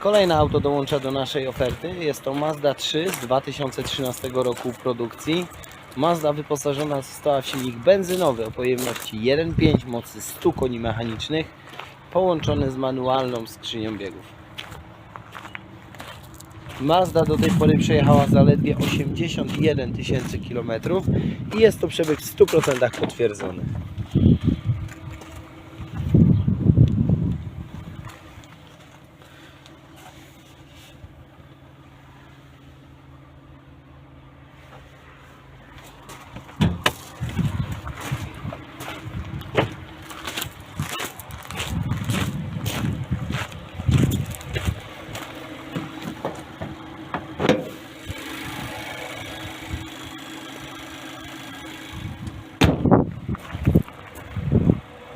Kolejne auto dołącza do naszej oferty. Jest to Mazda 3 z 2013 roku produkcji. Mazda wyposażona została w silnik benzynowy o pojemności 1.5 mocy 100 koni mechanicznych połączony z manualną skrzynią biegów. Mazda do tej pory przejechała zaledwie 81 tysięcy kilometrów i jest to przebieg w 100% potwierdzony.